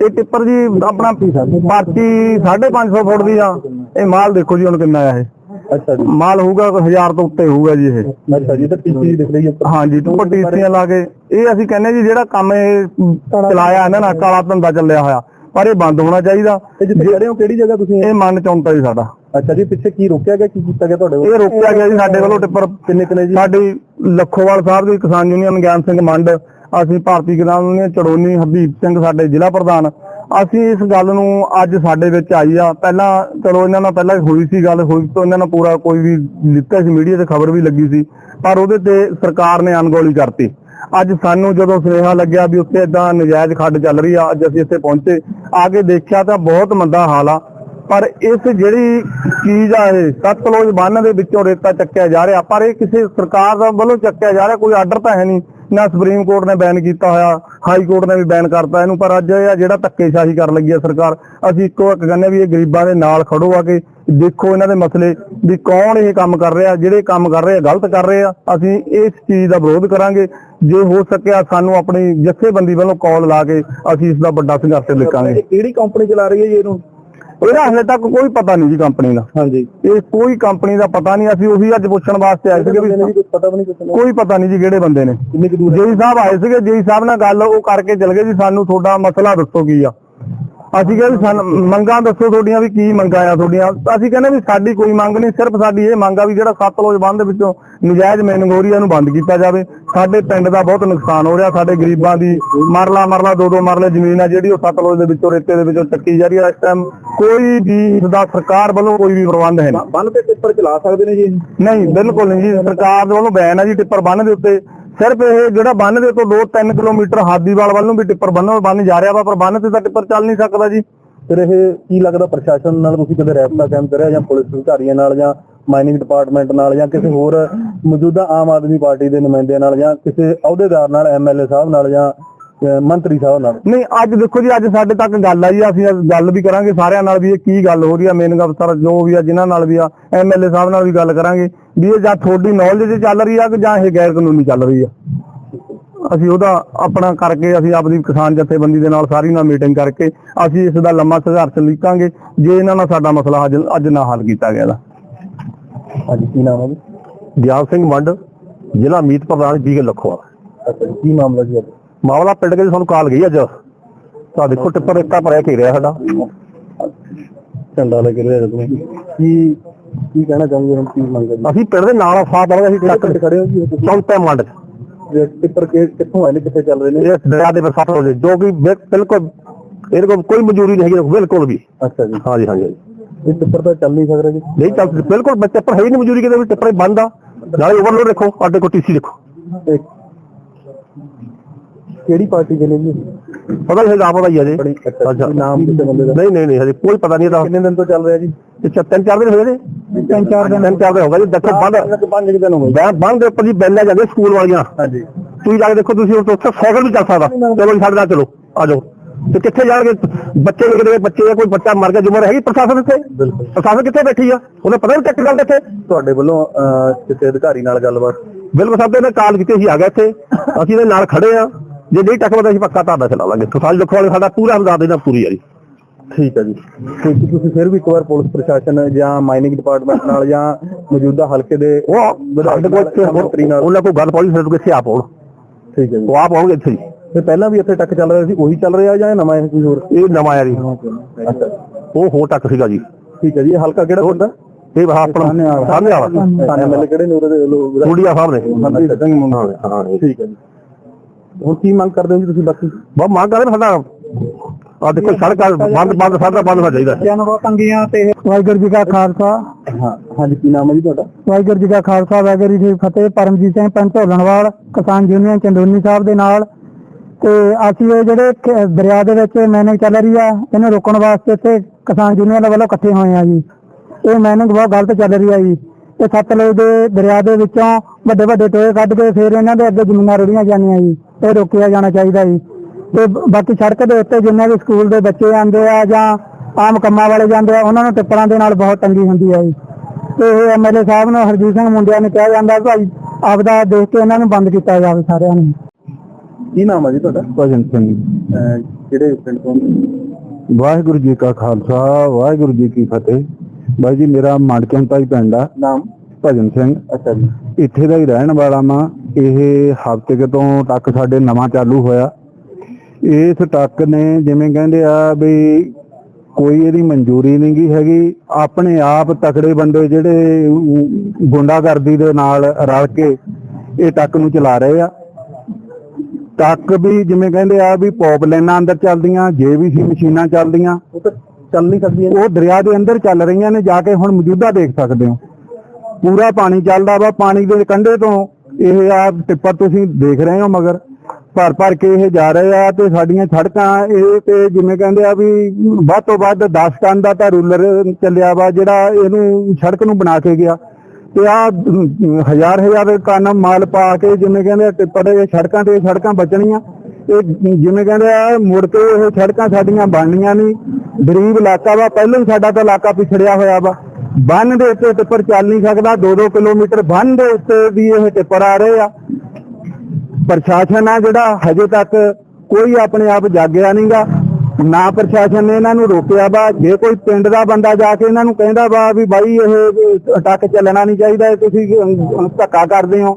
ਇਹ ਟਿੱਪਰ ਜੀ ਆਪਣਾ ਪਾਰਟੀ 550 ਫੁੱਟ ਦੀ ਆ। ਇਹ ਮਾਲ ਦੇਖੋ ਜੀ ਹੁਣ ਕਿੰਨਾ ਆ ਇਹ। ਅੱਛਾ ਜੀ। ਮਾਲ ਹੋਊਗਾ 1000 ਤੋਂ ਉੱਤੇ ਹੋਊਗਾ ਜੀ ਇਹ। ਅੱਛਾ ਜੀ ਤੇ ਪਿੱਛੇ ਦਿਖ ਰਹੀ ਹੈ। ਹਾਂਜੀ ਟੁੱਪਰ ਟੀਸੀਆਂ ਲਾ ਕੇ ਇਹ ਅਸੀਂ ਕਹਿੰਦੇ ਜੀ ਜਿਹੜਾ ਕੰਮ ਇਹ ਚਲਾਇਆ ਇਹਨਾਂ ਨਾਲ ਕਾਲਾ ਧੰਦਾ ਚੱਲਿਆ ਹੋਇਆ ਪਰ ਇਹ ਬੰਦ ਹੋਣਾ ਚਾਹੀਦਾ। ਹੋ ਕਿਹੜੀ ਜਗ੍ਹਾ ਤੁਸੀਂ? ਇਹ ਮਨ ਚੌਂਤਾ ਜੀ ਸਾਡਾ। ਅੱਛਾ ਜੀ ਪਿੱਛੇ ਕੀ ਰੋਕਿਆ ਗਿਆ ਕੀ ਕੀਤਾ ਗਿਆ ਤੁਹਾਡੇ ਵੱਲੋਂ? ਇਹ ਰੋਕਿਆ ਗਿਆ ਜੀ ਸਾਡੇ ਵੱਲੋਂ ਟਿੱਪਰ ਕਿੰਨੇ ਕਿੰਨੇ ਜੀ? ਸਾਡੀ ਲੱਖੋਵਾਲ ਸਾਹਿਬ ਦੀ ਕਿਸਾਨ ਯੂਨੀਅਨ ਗਿਆਨ ਸਿੰਘ ਮੰਡ ਅਸੀਂ ਭਾਰਤੀ ਕਿਸਾਨ ਯੂਨੀਅਨ ਚੜੋਨੀ ਹਰਦੀਪ ਸਿੰਘ ਸਾਡੇ ਜ਼ਿਲ੍ਹਾ ਪ੍ਰਧਾਨ ਅਸੀਂ ਇਸ ਗੱਲ ਨੂੰ ਅੱਜ ਸਾਡੇ ਵਿੱਚ ਆਈ ਆ। ਪਹਿਲਾਂ ਚਲੋ ਇਹਨਾਂ ਨਾਲ ਪਹਿਲਾਂ ਹੋਈ ਸੀ ਗੱਲ, ਹੋਈ ਤੋਂ ਇਹਨਾਂ ਨਾਲ ਪੂਰਾ ਕੋਈ ਵੀ ਲਿੱਤਾ ਸੀ, ਮੀਡੀਆ ਤੇ ਖਬਰ ਵੀ ਲੱਗੀ ਸੀ, ਪਰ ਉਹਦੇ ਤੇ ਸਰਕਾਰ ਨੇ ਅਣਗੌਲੀ ਕਰਤੀ। ਅੱਜ ਸਾਨੂੰ ਜਦੋਂ ਸੁਨੇਹਾ ਲੱਗਿਆ ਵੀ ਉੱਥੇ ਇਦਾਂ ਨਜਾਇਜ਼ ਖੱਡ ਚੱਲ ਰਹੀ ਆ, ਅੱਜ ਅਸੀਂ ਇੱਥੇ ਪਹੁੰਚੇ ਆ ਕੇ ਦੇਖਿਆ ਤਾਂ ਬਹੁਤ ਮੰਦਾ ਹਾਲ ਆ। ਪਰ ਇਸ ਜਿਹੜੀ ਚੀਜ਼ ਆ ਇਹ, ਸਤਲੁਜ ਬੰਨ ਦੇ ਵਿੱਚੋਂ ਰੇਤਾ ਚੱਕਿਆ ਜਾ ਰਿਹਾ, ਪਰ ਇਹ ਕਿਸੇ ਸਰਕਾਰ ਦਾ ਵੱਲੋਂ ਚੱਕਿਆ ਜਾ ਰਿਹਾ, ਕੋਈ ਆਰਡਰ ਤਾਂ ਹੈ ਨਹੀਂ। ਨਾ ਸੁਪਰੀਮ ਕੋਰਟ ਨੇ ਬੈਨ ਕੀਤਾ ਹੋਇਆ ਹਾਈ ਕੋਰਟ ਨੇ ਵੀ ਬੈਨ ਕਰਤਾ ਇਹਨੂੰ ਪਰ ਅੱਜ ਇਹ ਜਿਹੜਾ ਧੱਕੇਸ਼ਾਹੀ ਕਰਨ ਲੱਗੀ ਹੈ ਸਰਕਾਰ ਅਸੀਂ ਇੱਕੋ ਇੱਕ ਕਹਿੰਦੇ ਵੀ ਇਹ ਗਰੀਬਾਂ ਦੇ ਨਾਲ ਖੜੋ ਆ ਕੇ ਦੇਖੋ ਇਹਨਾਂ ਦੇ ਮਸਲੇ ਵੀ ਕੌਣ ਇਹ ਕੰਮ ਕਰ ਰਿਹਾ ਜਿਹੜੇ ਕੰਮ ਕਰ ਰਹੇ ਆ ਗਲਤ ਕਰ ਰਹੇ ਆ ਅਸੀਂ ਇਸ ਚੀਜ਼ ਦਾ ਵਿਰੋਧ ਕਰਾਂਗੇ ਜੇ ਹੋ ਸਕਿਆ ਸਾਨੂੰ ਆਪਣੀ ਜਥੇਬੰਦੀ ਵੱਲੋਂ ਕਾਲ ਲਾ ਕੇ ਅਸੀਂ ਇਸ ਦਾ ਵੱਡਾ ਸੰਘਰਸ਼ ਲਿਖਾਂਗੇ ਕਿਹੜੀ ਕੰਪਨੀ ਚਲਾ ਰਹੀ ਹੈ ਜੀ ਇਹਨੂੰ? ਇਹਦਾ ਹਲੇ ਤੱਕ ਕੋਈ ਪਤਾ ਨਹੀਂ ਜੀ ਕੰਪਨੀ ਦਾ। ਹਾਂਜੀ। ਇਹ ਕੋਈ ਕੰਪਨੀ ਦਾ ਪਤਾ ਨਹੀਂ ਅਸੀਂ ਉਹੀ ਅੱਜ ਪੁੱਛਣ ਵਾਸਤੇ ਆਏ ਸੀਗੇ ਵੀ ਕੁਝ ਪਤਾ ਵੀ ਨਹੀਂ ਕੋਈ ਪਤਾ ਨਹੀਂ ਜੀ ਕਿਹੜੇ ਬੰਦੇ ਨੇ। ਜੇਈ ਸਾਹਿਬ ਆਏ ਸੀਗੇ ਜੇਈ ਸਾਹਿਬ ਨਾਲ ਗੱਲ ਉਹ ਕਰਕੇ ਚਲ ਗਏ ਜੀ ਸਾਨੂੰ ਤੁਹਾਡਾ ਮਸਲਾ ਦੱਸੋ ਕੀ ਆ। ਅਸੀਂ ਕਹਿੰਦੇ ਸਾਨੂੰ ਮੰਗਾਂ ਦੱਸੋ ਤੁਹਾਡੀਆਂ ਵੀ ਕੀ ਮੰਗਾਂ ਆ ਤੁਹਾਡੀਆਂ। ਅਸੀਂ ਕਹਿੰਦੇ ਵੀ ਸਾਡੀ ਕੋਈ ਮੰਗ ਨਹੀਂ ਸਿਰਫ ਸਾਡੀ ਇਹ ਮੰਗ ਆ ਵੀ ਜਿਹੜਾ ਸਤਲੁਜ ਬੰਦ ਵਿੱਚੋਂ ਨਜਾਇਜ਼ ਮੈਨਿੰਗ ਹੋ ਰਹੀ ਆ ਇਹਨੂੰ ਬੰਦ ਕੀਤਾ ਜਾਵੇ। ਸਾਡੇ ਪਿੰਡ ਦਾ ਬਹੁਤ ਨੁਕਸਾਨ ਹੋ ਰਿਹਾ ਸਾਡੇ ਗਰੀਬਾਂ ਦੀ ਮਰਲਾ ਮਰਲਾ ਦੋ ਦੋ ਮਰਲੇ ਜ਼ਮੀਨ ਆ ਜਿਹੜੀ ਉਹ ਸਤਲੁਜ ਦੇ ਵਿੱਚੋਂ ਰੇਤੇ ਦੇ ਵਿੱਚੋਂ ਚੱਕੀ ਜਾ ਰਹੀ ਆ। ਇਸ ਟਾਈਮ ਕੋਈ ਵੀ ਇਸਦਾ ਸਰਕਾਰ ਵੱਲੋਂ ਕੋਈ ਵੀ ਪ੍ਰਬੰਧ ਹੈ ਨਹੀਂ। ਬੰਨ ਤੇ ਟਿੱਪਰ ਚਲਾ ਸਕਦੇ ਨੇ ਜੀ ਨਹੀਂ ਬਿਲਕੁਲ ਨਹੀਂ ਜੀ। ਸਰਕਾਰ ਦੇ ਵੱਲੋਂ ਬੈਨ ਹੈ ਜੀ ਟਿੱਪਰ ਬੰਨ ਦੇ ਉੱਤੇ। ਸਿਰਫ ਇਹ ਜਿਹੜਾ ਬੰਨ ਦੇ ਤੋਂ 2-3 ਕਿਲੋਮੀਟਰ ਹਾਦੀਵਾਲ ਵੱਲ ਨੂੰ ਵੀ ਟਿੱਪਰ ਬੰਨ ਬੰਨ ਜਾ ਰਿਹਾ ਵਾ, ਪਰ ਬੰਨ ਤੇ ਤਾਂ ਟਿੱਪਰ ਚੱਲ ਨਹੀਂ ਸਕਦਾ ਜੀ। ਫਿਰ ਇਹ ਕੀ ਲੱਗਦਾ ਪ੍ਰਸ਼ਾਸਨ ਨਾਲ ਤੁਸੀਂ ਕਦੇ ਰੈਪਟਾ ਕੈਂਪ ਕਰਿਆ ਜਾਂ ਪੁਲਿਸ ਅਧਿਕਾਰੀਆਂ ਨਾਲ ਜਾਂ ਮਾਈਨਿੰਗ ਡਿਪਾਰਟਮੈਂਟ ਨਾਲ ਜਾਂ ਕਿਸੇ ਹੋਰ ਮੌਜੂਦਾ ਆਮ ਆਦਮੀ ਪਾਰਟੀ ਦੇ ਨੁਮਾਇੰਦਿਆਂ ਨਾਲ ਜਾਂ ਕਿਸੇ ਅਹੁਦੇਦਾਰ ਨਾਲ ਐਮਐਲਏ ਸਾਹਿਬ ਨਾਲ ਜਾਂ ਮੰਤਰੀ ਸਾਹਿਬ ਨਾਲ। ਨਹੀਂ ਅੱਜ ਦੇਖੋ ਜੀ ਅੱਜ ਸਾਡੇ ਤੱਕ ਗੱਲ ਆਈ ਆ ਅਸੀਂ ਅੱਜ ਗੱਲ ਵੀ ਕਰਾਂਗੇ ਸਾਰਿਆਂ ਨਾਲ ਵੀ ਇਹ ਕੀ ਗੱਲ ਹੋ ਰਹੀ ਆ ਮੇਨ ਅਫਸਰ ਜੋ ਵੀ ਆ ਜਿਨ੍ਹਾਂ ਨਾਲ ਵੀ ਆ ਐਮਐਲਏ ਸਾਹਿਬ ਨਾਲ ਵੀ ਗੱਲ ਕਰਾਂਗੇ ਵੀ ਇਹ ਜਾਂ ਤੁਹਾਡੀ ਨੌਲੇਜ ਚੱਲ ਰਹੀ ਆ ਕਿ ਜਾਂ ਇਹ ਗੈਰ ਕਾਨੂੰਨੀ ਚੱਲ ਰਹੀ ਆ। ਅਸੀਂ ਉਹਦਾ ਆਪਣਾ ਕਰਕੇ ਅਸੀਂ ਆਪਦੀ ਕਿਸਾਨ ਜਥੇਬੰਦੀ ਦੇ ਨਾਲ ਸਾਰੀ ਨਾਲ ਮੀਟਿੰਗ ਕਰਕੇ ਅਸੀਂ ਇਸ ਦਾ ਲੰਮਾ ਸੰਘਰਸ਼ ਲਿਖਾਂਗੇ ਜੇ ਇਹਨਾਂ ਨਾਲ ਸਾਡਾ ਮਸਲਾ ਅੱਜ ਅੱਜ ਨਾ ਹੱਲ ਕੀਤਾ ਗਿਆ ਤਾਂ। ਹਾਂਜੀ ਕੀ ਨਾਮ ਹੈ ਜੀ? ਦਿਆਲ ਸਿੰਘ ਮੰਡ ਜ਼ਿਲ੍ਹਾ ਮੀਤ ਪ੍ਰਧਾਨ ਅੱਛਾ ਜੀ ਕੀ ਮਾਮਲਾ ਜੀ ਅੱਜ? ਮਾਮਲਾ ਪਿੰਡ ਕੇ ਸਾਨੂੰ ਕਾਲ ਗਈ ਅੱਜ। ਤਾਂ ਦੇਖੋ ਟਿੱਪਰ ਇੱਕਾ ਭਰਿਆ ਘੇਰਿਆ ਸਾਡਾ। ਝੰਡਾ ਲੈ ਕੇ ਰਿਹਾ ਤੁਸੀਂ ਕੀ ਕੀ ਕਹਿਣਾ ਚਾਹੁੰਦੇ ਹੋ ਕੀ ਮੰਗ ਹੈ ਜੀ ਅਸੀਂ ਪਿੰਡ ਦੇ ਨਾਲ ਸਾਥ ਨਾਲ ਅਸੀਂ ਟੱਕ ਖੜੇ ਹੋ ਜੀ? ਚੌਂਤੇ ਮੰਡ। ਟਿੱਪਰ ਕਿ ਕਿੱਥੋਂ ਆਏ ਨੇ ਕਿੱਥੇ ਚੱਲ ਰਹੇ ਨੇ? ਇਹ ਦਰਿਆ ਦੇ ਵਿਸਾਖ ਹੋ ਜੋ ਕਿ ਬਿ- ਬਿਲਕੁਲ ਇਹਦੇ ਕੋਲ ਕੋਈ ਮਨਜ਼ੂਰੀ ਨਹੀਂ ਹੈਗੀ ਬਿਲਕੁਲ ਵੀ। ਅੱਛਾ ਜੀ। ਹਾਂਜੀ ਹਾਂਜੀ। ਇਹ ਟਿੱਪਰ ਤਾਂ ਚੱਲ ਨਹੀਂ ਸਕਦਾ ਜੀ। ਨਹੀਂ ਚੱਲ ਬਿਲਕੁਲ ਬੱਚੇ ਪਰ ਹੈ ਹੀ ਨਹੀਂ ਮਨਜ਼ੂਰੀ ਕਿਤੇ ਵੀ ਟਿੱਪਰ ਬੰਦ ਆ। ਨਾਲੇ ਓਵਰਲੋਡ ਦੇਖੋ ਸਾਡੇ ਕੋਲ ਟੀਸੀ ਦੇਖੋ। ਤੇ ਕਿਹੜੀ ਪਾਰਟੀ ਦੇ ਨੇ ਜੀ? ਪਤਾ ਨਹੀਂ ਆਪ ਪਤਾ ਹੀ ਆ ਜੀ। ਬੜੀ ਅੱਛਾ। ਅੱਛਾ ਨਾਮ ਕਿਸੇ ਬੰਦੇ ਦਾ? ਨਹੀਂ ਨਹੀਂ ਨਹੀਂ ਹਜੇ ਕੋਈ ਪਤਾ ਨਹੀਂ ਇਹਦਾ ਕਿੰਨੇ ਦਿਨ ਤੋਂ ਚੱਲ ਰਿਹਾ ਜੀ? ਚ- ਤਿੰਨ ਚਾਰ ਦਿਨ ਹੋਏ ਨੇ ਤਿੰਨ ਚਾਰ ਦਿਨ ਤਿੰਨ ਚਾਰ ਦਿਨ ਹੋ ਗਏ ਜੀ। ਦੇਖੋ ਬੰਦ ਪੰਜ ਦਿਨ ਹੋ ਗਏ ਬੰਦ ਦੇ ਉੱਪਰ ਜੀ ਬੈਲਾਂ ਜਾਂਦੇ ਸਕੂਲ ਵਾਲੀਆਂ। ਹਾਂਜੀ। ਤੁਸੀਂ ਜਾ ਕੇ ਦੇਖੋ ਤੁਸੀਂ ਉੱਥੇ ਸਾਈਕਲ ਵੀ ਚੱਲ ਸਕਦਾ। ਚਲੋ ਜੀ ਸਾਡੇ ਨਾਲ ਚਲੋ ਆ ਜਾਓ। ਤੇ ਕਿੱਥੇ ਜਾਣਗੇ? ਬੱਚੇ ਨਿਕਲੇ ਬੱਚੇ ਆ, ਕੋਈ ਬੱਚਾ ਮਰ ਗਿਆ ਜੁਮਰ ਹੈਗੀ ਪ੍ਰਸ਼ਾਸਨ ਇੱਥੇ? ਪ੍ਰਸ਼ਾਸਨ ਕਿੱਥੇ ਬੈਠੀ ਆ? ਉਹਨੇ ਪਤਾ ਨਹੀਂ ਟੈਕਨੀਕਲ ਇੱਥੇ? ਤੁਹਾਡੇ ਵੱਲੋਂ ਕਿਸੇ ਅਧਿਕਾਰੀ ਨਾਲ ਗੱਲਬਾਤ? ਬਿਲਕੁਲ ਸਾਹਿਬ ਨੇ ਕਾਲ ਕੀਤੀ ਸੀ ਆ ਗਿਆ ਇੱਥੇ। ਅਸੀਂ ਇਹਦੇ ਨਾਲ ਖੜੇ ਆ। ਜੇ ਨਹੀਂ ਟੱਕਰਦਾ ਅਸੀਂ ਪੱਕਾ ਤੁਹਾਡਾ ਚਲਾ ਲਾਂਗੇ ਸਾਲ ਦੁੱਖ ਵਾਲੇ ਸਾਡਾ ਪੂਰਾ ਹਮਦਾਦ ਦੇਣਾ ਪੂਰੀ ਆ ਜੀ ਠੀਕ ਹੈ ਜੀ। ਤੇ ਕੀ ਤੁਸੀਂ ਫਿਰ ਵੀ ਇੱਕ ਵਾਰ ਪੁਲਿਸ ਪ੍ਰਸ਼ਾਸਨ ਜਾਂ ਮਾਈਨਿੰਗ ਡਿਪਾਰਟਮੈਂਟ ਨਾਲ ਜਾਂ ਮੌਜੂਦਾ ਹਲਕੇ ਦੇ ਉਹ ਸਾਡੇ ਕੋਲ ਇੱਥੇ ਮੰਤਰੀ ਨਾਲ ਉਹਨਾਂ ਕੋਲ ਗੱਲ ਸਾਡੇ ਕੋਲ ਇੱਥੇ ਆਪ ਆਉਣ। ਠੀਕ ਹੈ ਜੀ। ਉਹ ਆਪ ਆਉਣਗੇ ਇੱਥੇ ਜੀ ਤੇ ਪਹਿਲਾਂ ਵੀ ਇੱਥੇ ਟੱਕ ਚੱਲ ਰਿਹਾ ਸੀ ਉਹੀ ਚੱਲ ਰਿਹਾ ਜਾਂ ਇਹ ਨਵਾਂ ਹੈ ਕੋਈ ਹੋਰ? ਇਹ ਨਵਾਂ ਆ ਜੀ। ਅੱਛਾ ਉਹ ਹੋ ਟੱਕ ਸੀਗਾ ਜੀ। ਠੀਕ ਹੈ ਜੀ ਇਹ ਹਲਕਾ ਕਿਹੜਾ ਤੁਹਾਡਾ ਇਹ ਵਾ ਆਪਣਾ ਸਾਹਮਣੇ ਆਵਾ ਐਮਐਲਏ ਕਿਹੜੇ ਨੇ। ਉਹਦੇ ਲੋਕ ਕੁੜੀਆ ਸਾਹਿਬ ਹਾਂ। ਠੀਕ ਹੈ ਜੀ। ਹੁਣ ਕੀ ਮੰਗ ਕਰਦੇ ਹੋ ਜੀ ਤੁਸੀਂ ਬਾਕੀ? ਬਹੁਤ ਮੰਗ ਕਰਦੇ ਸਾਡਾ ਆ ਦੇਖੋ ਸੜਕਾਂ ਬੰਦ ਬੰਦ ਸਾਡਾ ਬੰਦ ਹੋਣਾ ਚਾਹੀਦਾ। ਜਾਨਵਰ ਤੰਗੀਆਂ ਤੇ ਵਾਹਿਗੁਰੂ ਜੀ ਕਾ ਖਾਲਸਾ। ਹਾਂ ਹਾਂਜੀ ਕੀ ਨਾਮ ਹੈ ਜੀ ਤੁਹਾਡਾ? ਵਾਹਿਗੁਰੂ ਜੀ ਕਾ ਖਾਲਸਾ ਵਾਹਿਗੁਰੂ ਜੀ ਫਤਿਹ। ਪਰਮਜੀਤ ਸਿੰਘ ਪੰਚ ਢੋਲਣਵਾਲ ਕਿਸਾਨ ਯੂਨੀਅਨ ਚੰਦੋਨੀ ਸਾਹਿਬ ਦੇ ਨਾਲ। ਤੇ ਅਸੀਂ ਇਹ ਜਿਹੜੇ ਦਰਿਆ ਦੇ ਵਿੱਚ ਮੈਨਿੰਗ ਚੱਲ ਰਹੀ ਆ ਇਹਨੂੰ ਰੋਕਣ ਵਾਸਤੇ ਇੱਥੇ ਕਿਸਾਨ ਯੂਨੀਅਨ ਵੱਲੋਂ ਇਕੱਠੇ ਹੋਏ ਆ ਜੀ। ਇਹ ਮੈਨਿੰਗ ਬਹੁਤ ਗਲਤ ਚੱਲ ਰਹੀ ਆ ਜੀ। ਤੇ ਸਤਲੁਜ ਦੇ ਦਰਿਆ ਦੇ ਵਿੱਚੋਂ ਵੱਡੇ ਵੱਡੇ ਟੋਏ ਕੱਢ ਕੇ ਫਿਰ ਇਹਨਾਂ ਦੇ ਅੱਗੇ ਜ਼ਮੀਨਾਂ ਰੁੜੀਆਂ ਜਾਂਦੀਆਂ ਜੀ ਇਹ ਰੋਕਿਆ ਜਾਣਾ ਚਾਹੀਦਾ ਜੀ। ਤੇ ਬਾਕੀ ਸੜਕ ਦੇ ਉੱਤੇ ਜਿੰਨੇ ਵੀ ਸਕੂਲ ਦੇ ਬੱਚੇ ਆਉਂਦੇ ਆ ਜਾਂ ਆਮ ਕੰਮਾਂ ਵਾਲੇ ਜਾਂਦੇ ਆ ਉਹਨਾਂ ਨੂੰ ਟਿੱਪਰਾਂ ਦੇ ਨਾਲ ਬਹੁਤ ਤੰਗੀ ਹੁੰਦੀ ਆ ਜੀ। ਤੇ ਇਹ ਐਮਐਲਏ ਸਾਹਿਬ ਨੂੰ ਹਰਜੀਤ ਸਿੰਘ ਮੁੰਡਿਆਂ ਨੇ ਕਿਹਾ ਜਾਂਦਾ ਭਾਈ ਆਪਦਾ ਦੇਖ ਕੇ ਇਹਨਾਂ ਨੂੰ ਬੰਦ ਕੀਤਾ ਜਾਵੇ ਸਾਰਿਆਂ ਨੂੰ। ਕੀ ਨਾਮ ਹੈ ਜੀ ਤੁਹਾਡਾ? ਭਜਨ ਸਿੰਘ। ਕਿਹੜੇ ਪਿੰਡ ਤੋਂ? ਵਾਹਿਗੁਰੂ ਜੀ ਕਾ ਖਾਲਸਾ ਵਾਹਿਗੁਰੂ ਜੀ ਕੀ ਫਤਿਹ। ਬਾਈ ਜੀ ਮੇਰਾ ਮਾਨਕਿਆਂ ਭਾਈ ਪਿੰਡ ਆ। ਨਾਮ? ਭਜਨ ਸਿੰਘ। ਅੱਛਾ ਜੀ। ਇੱਥੇ ਦਾ ਹੀ ਰਹਿਣ ਵਾਲਾ ਮਾਂ ਇਹ ਹਫ਼ਤੇ ਕੁ ਤੋਂ ਟੱਕ ਸਾਡੇ ਨਵਾਂ ਚਾਲੂ ਹੋਇਆ। ਇਸ ਟੱਕ ਨੇ ਜਿਵੇਂ ਕਹਿੰਦੇ ਆ ਵੀ ਕੋਈ ਇਹਦੀ ਮਨਜ਼ੂਰੀ ਨਹੀਂ ਗੀ ਹੈਗੀ। ਆਪਣੇ ਆਪ ਤਕੜੇ ਬੰਦੇ ਜਿਹੜੇ ਗੁੰਡਾਗਰਦੀ ਦੇ ਨਾਲ ਰਲ ਕੇ ਇਹ ਟੱਕ ਨੂੰ ਚਲਾ ਰਹੇ ਆ। ਟੱਕ ਵੀ ਜਿਵੇਂ ਕਹਿੰਦੇ ਆ ਵੀ ਪੌਪ ਲਾਈਨਾਂ ਅੰਦਰ ਚੱਲਦੀਆਂ ਜੇਬੀਸੀ ਮਸ਼ੀਨਾਂ ਚੱਲਦੀਆਂ। ਉਹ ਤਾਂ ਚੱਲ ਨਹੀਂ ਸਕਦੀ ਉਹ ਦਰਿਆ ਦੇ ਅੰਦਰ ਚੱਲ ਰਹੀਆਂ ਨੇ, ਜਾ ਕੇ ਹੁਣ ਮੌਜੂਦਾ ਦੇਖ ਸਕਦੇ ਹੋ। ਪੂਰਾ ਪਾਣੀ ਚੱਲਦਾ ਵਾ, ਪਾਣੀ ਦੇ ਕੰਢੇ ਤੋਂ ਇਹ ਆ ਟਿੱਪਰ ਤੁਸੀਂ ਦੇਖ ਰਹੇ ਹੋ ਮਗਰ। ਭਰ ਭਰ ਕੇ ਇਹ ਜਾ ਰਹੇ ਆ ਤੇ ਸਾਡੀਆਂ ਸੜਕਾਂ, ਇਹ ਤੇ ਜਿਵੇਂ ਕਹਿੰਦੇ ਆ ਵੀ ਵੱਧ ਤੋਂ ਵੱਧ 10 ਟਨ ਦਾ ਤਾਂ ਰੂਲਰ ਚੱਲਿਆ ਵਾ, ਜਿਹੜਾ ਇਹਨੂੰ ਸੜਕ ਨੂੰ ਬਣਾ ਕੇ ਗਿਆ। ਤੇ ਆ ਹਜ਼ਾਰ ਹਜ਼ਾਰ ਟਨ ਮਾਲ ਪਾ ਕੇ ਜਿਵੇਂ ਕਹਿੰਦੇ ਆ ਟਿੱਪਰ, ਇਹ ਸੜਕਾਂ ਤੇ ਸੜਕਾਂ ਬਚਣੀਆਂ। ਇਹ ਜਿਵੇਂ ਕਹਿੰਦੇ ਆ ਮੁੜ ਕੇ ਇਹ ਸੜਕਾਂ ਸਾਡੀਆਂ ਬਣਨੀਆਂ ਨਹੀਂ। ਗਰੀਬ ਇਲਾਕਾ ਵਾ, ਪਹਿਲਾਂ ਹੀ ਸਾਡਾ ਤਾਂ ਇਲਾਕਾ ਪਿਛੜਿਆ ਹੋਇਆ ਵਾ। ਬੰਨ ਦੇ ਉੱਤੇ ਟਿੱਪਰ ਚੱਲ ਨਹੀਂ ਸਕਦਾ 2-2 ਕਿਲੋਮੀਟਰ ਬੰਨ ਦੇ ਉੱਤੇ ਵੀ ਇਹ ਟਿੱਪਰ ਆ ਰਹੇ ਆ। ਪ੍ਰਸ਼ਾਸਨ ਆ ਜਿਹੜਾ, ਹਜੇ ਤੱਕ ਕੋਈ ਆਪਣੇ ਆਪ ਜਾਗਿਆ ਨਹੀਂਗਾ ਨਾ ਪ੍ਰਸ਼ਾਸਨ ਨੇ ਇਹਨਾਂ ਨੂੰ ਰੋਕਿਆ ਵਾ। ਜੇ ਕੋਈ ਪਿੰਡ ਦਾ ਬੰਦਾ ਜਾ ਕੇ ਇਹਨਾਂ ਨੂੰ ਕਹਿੰਦਾ ਵਾ ਵੀ ਬਾਈ ਇਹ ਟੱਕ ਚੱਲਣਾ ਨਹੀਂ ਚਾਹੀਦਾ ਤੁਸੀਂ ਧੱਕਾ ਕਰਦੇ ਹੋ,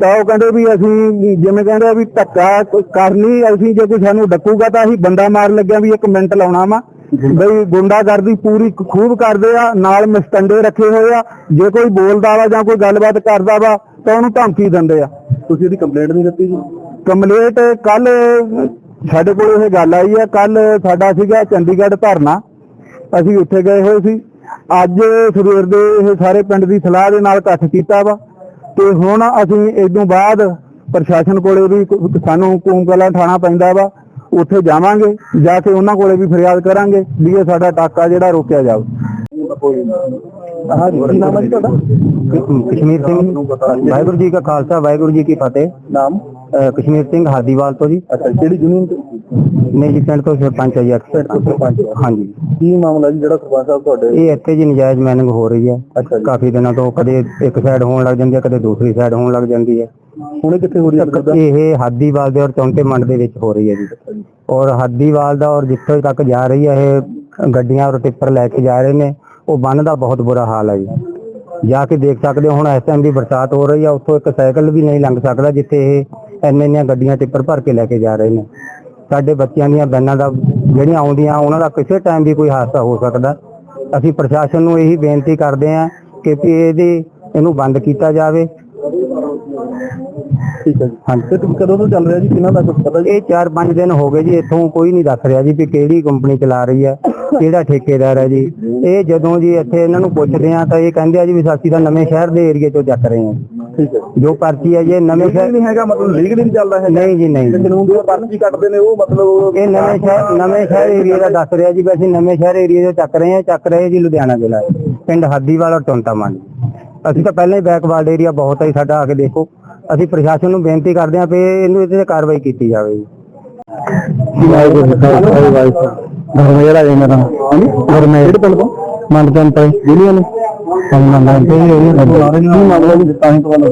ਤਾਂ ਉਹ ਕਹਿੰਦੇ ਵੀ ਅਸੀਂ ਜਿਵੇਂ ਕਹਿੰਦੇ ਆ ਵੀ ਧੱਕਾ ਕਰਨੀ ਅਸੀਂ ਜੇ ਕੋਈ ਸਾਨੂੰ ਡੱਕੂਗਾ ਤਾਂ ਅਸੀਂ ਬੰਦਾ ਮਾਰ ਲੱਗਿਆ ਵੀ ਇੱਕ ਮਿੰਟ ਲਾਉਣਾ ਵਾ। ਬਈ ਗੁੰਡਾਗਰਦੀ ਪੂਰੀ ਖੂਬ ਕਰਦੇ ਆ ਨਾਲ ਮਸਟੰਡੇ ਰੱਖੇ ਹੋਏ ਆ। ਜੇ ਕੋਈ ਬੋਲਦਾ ਵਾ ਜਾਂ ਕੋਈ ਗੱਲਬਾਤ ਕਰਦਾ ਵਾ ਤਾਂ ਉਹਨੂੰ ਧਮਕੀ ਦਿੰਦੇ ਆ। ਤੁਸੀਂ ਇਹਦੀ ਕੰਪਲੇਂਟ ਨਹੀਂ ਦਿੱਤੀ ਜੀ? ਕੰਪਲੀਟ ਕੱਲ ਸਾਡੇ ਕੋਲ ਇਹ ਗੱਲ ਆਈ ਹੈ ਕੱਲ ਸਾਡਾ ਸੀਗਾ ਚੰਡੀਗੜ੍ਹ ਧਰਨਾ। ਅਸੀਂ ਉੱਥੇ ਗਏ ਹੋਏ ਸੀ। ਅੱਜ ਸਵੇਰ ਦੇ ਇਹ ਸਾਰੇ ਪਿੰਡ ਦੀ ਸਲਾਹ ਦੇ ਨਾਲ ਇਕੱਠ ਕੀਤਾ ਵਾ। ਤੇ ਹੁਣ ਅਸੀਂ ਇਦੋਂ ਬਾਅਦ ਪ੍ਰਸ਼ਾਸਨ ਕੋਲੇ ਵੀ ਸਾਨੂੰ ਕੂੰਕਲਾ ਠਾਣਾ ਪੈਂਦਾ ਵਾ। ਉੱਥੇ ਜਾਵਾਂਗੇ ਜਾ ਕੇ ਉਹਨਾਂ ਕੋਲੇ ਵੀ ਫਰਿਆਦ ਕਰਾਂਗੇ ਵੀ ਇਹ ਸਾਡਾ ਟਾਕਾ ਜਿਹੜਾ ਰੋਕਿਆ ਜਾਵੇ। ਨਾਮ ਹੈ ਤੁਹਾਡਾ? ਕਸ਼ਮੀਰ ਸਿੰਘ ਵਾਹਿਗੁਰੂ ਜੀ ਕਾ ਖਾਲਸਾ ਵਾਹਿਗੁਰੂ ਜੀ ਕੀ ਫਤਿਹ। ਨਾਮ? ਕਸ਼ਮੀਰ ਸਿੰਘ ਹਾਦੀਵਾਲ ਤੋਂ ਜੀ। ਅੱਛਾ ਕਿਹੜੀ ਯੂਨੀਅਨ ਤੋਂ? ਮੈਂ ਜੀ ਪਿੰਡ ਤੋਂ ਸਰਪੰਚ ਆ ਜੀ ਪਿੰਡ ਤੋਂ ਸਰਪੰਚ। ਹਾਂਜੀ। ਕੀ ਮਾਮਲਾ ਜੀ ਜਿਹੜਾ ਸਰਪੰਚ ਸਾਹਿਬ ਤੁਹਾਡੇ? ਇਹ ਇੱਥੇ ਜੀ ਨਜਾਇਜ਼ ਮੈਨਿੰਗ ਹੋ ਰਹੀ ਹੈ ਕਾਫੀ ਦਿਨਾਂ ਤੋਂ ਕਦੇ ਇੱਕ ਸਾਈਡ ਹੋਣ ਲੱਗ ਜਾਂਦੀ ਹੈ ਕਦੇ ਦੂਸਰੀ ਸਾਈਡ ਹੋਣ ਲੱਗ ਜਾਂਦੀ ਹੈ ਹੁਣੇ ਕਿੱਥੇ ਹੋ ਰਹੀ ਹੈ ਇਹ ਹਾਦੀਵਾਲ ਦੇ ਔਰ ਚੌਂਕੇ ਮੰਡ ਦੇ ਵਿੱਚ ਹੋ ਰਹੀ ਹੈ ਜੀ। ਔਰ ਹਾਦੀਵਾਲ ਦਾ ਔਰ ਜਿੱਥੇ ਤੱਕ ਜਾ ਰਹੀ ਹੈ ਇਹ ਗੱਡੀਆਂ ਔਰ ਟਿੱਪਰ ਲੈ ਕੇ ਜਾ ਰਹੇ ਨੇ ਉਹ ਬੰਨ ਦਾ ਬਹੁਤ ਬੁਰਾ ਹਾਲ ਹੈ ਜੀ। ਜਾ ਕੇ ਦੇਖ ਸਕਦੇ ਹੋ ਹੁਣ ਇਸ ਟਾਈਮ ਦੀ ਬਰਸਾਤ ਹੋ ਰਹੀ ਹੈ ਉੱਥੋਂ ਇੱਕ ਸਾਈਕਲ ਵੀ ਨਹੀਂ ਲੰਘ ਸਕਦਾ ਜਿੱਥੇ ਇਹ ਇੰਨੇ ਇੰਨੀਆਂ ਗੱਡੀਆਂ ਟਿੱਪਰ ਭਰ ਕੇ ਲੈ ਕੇ ਜਾ ਰਹੇ ਨੇ। ਸਾਡੇ ਬੱਚਿਆਂ ਦੀਆਂ ਬੈਨਾਂ ਦਾ ਜਿਹੜੀਆਂ ਆਉਂਦੀਆਂ ਉਹਨਾਂ ਦਾ ਕਿਸੇ ਟਾਈਮ ਵੀ ਕੋਈ ਹਾਦਸਾ ਹੋ ਸਕਦਾ। ਅਸੀਂ ਪ੍ਰਸ਼ਾਸਨ ਨੂੰ ਇਹੀ ਬੇਨਤੀ ਕਰਦੇ ਹਾਂ ਕਿ ਇਹਦੀ ਇਹਨੂੰ ਬੰਦ ਕੀਤਾ ਜਾਵੇ। ਠੀਕ ਹੈ ਜੀ। ਹਾਂਜੀ। ਤੇ ਕਦੋਂ ਤੋਂ ਚੱਲ ਰਿਹਾ ਜੀ? ਦਾ ਪਤਾ ਜੀ? ਇਹ 4-5 ਦਿਨ ਹੋ ਗਏ ਜੀ ਇੱਥੋਂ ਕੋਈ ਨਹੀਂ ਦੱਸ ਰਿਹਾ ਜੀ ਵੀ ਕਿਹੜੀ ਕੰਪਨੀ ਚਲਾ ਰਹੀ ਹੈ ਕਿਹੜਾ ਠੇਕੇਦਾਰ ਹੈ ਜੀ। ਇਹ ਜਦੋਂ ਜੀ ਇੱਥੇ ਇਹਨਾਂ ਨੂੰ ਪੁੱਛਦੇ ਆ ਤਾਂ ਇਹ ਕਹਿੰਦੇ ਆ ਜੀ ਵੀ ਅਸੀਂ ਤਾਂ ਨਵੇਂ ਸ਼ਹਿਰ ਦੇ ਏਰੀਏ ਚੋਂ ਚੱਕ ਰਹੇ ਹਾਂ। ਠੀਕ ਹੈ। ਜੋ ਪਰਚੀ ਹੈ ਜੇ ਨਵੇਂ ਸ਼ਹਿਰ ਨਹੀਂ ਹੈਗਾ ਮਤਲਬ ਲੀਗਲ ਨਹੀਂ ਚੱਲਦਾ ਹੈ ਨਹੀਂ ਜੀ ਨਹੀਂ। ਕਾਨੂੰਨ ਦੀ ਪਰਚੀ ਕੱਟਦੇ ਨੇ ਉਹ ਮਤਲਬ ਇਹ ਨਵੇਂ ਸ਼ਹਿਰ ਨਵੇਂ ਸ਼ਹਿਰ ਏਰੀਆ ਦਾ ਦੱਸ ਰਿਹਾ ਜੀ ਵੀ ਅਸੀਂ ਨਵੇਂ ਸ਼ਹਿਰ ਏਰੀਆ ਦੇ ਚੱਕ ਰਹੇ ਹਾਂ ਚੱਕ ਰਹੇ ਜੀ ਲੁਧਿਆਣਾ ਜ਼ਿਲ੍ਹਾ। ਪਿੰਡ ਹਾਦੀਵਾਲ ਟੁੰਟਾ ਮੰਡ ਅਸੀਂ ਤਾਂ ਪਹਿਲਾਂ ਹੀ ਬੈਕਵਰਡ ਏਰੀਆ ਬਹੁਤ ਹੈ ਸਾਡਾ ਆ ਕੇ ਦੇਖੋ। ਅਸੀਂ ਪ੍ਰਸ਼ਾਸਨ ਨੂੰ ਬੇਨਤੀ ਕਰਦੇ ਹਾਂ ਵੀ ਇਹਨੂੰ ਇਹਦੇ ਤੇ ਕਾਰਵਾਈ ਕੀਤੀ ਜਾਵੇ ਜੀ। ਧਰਮੇਰਾ ਜੀ? ਮੇਰਾ ਧਰਮੇਰ ਪਿੰਡ ਤੋਂ? ਮੰਡਪਨ ਤੋਂ ਯੂਨੀਅਨ ਮੰਡਪਨ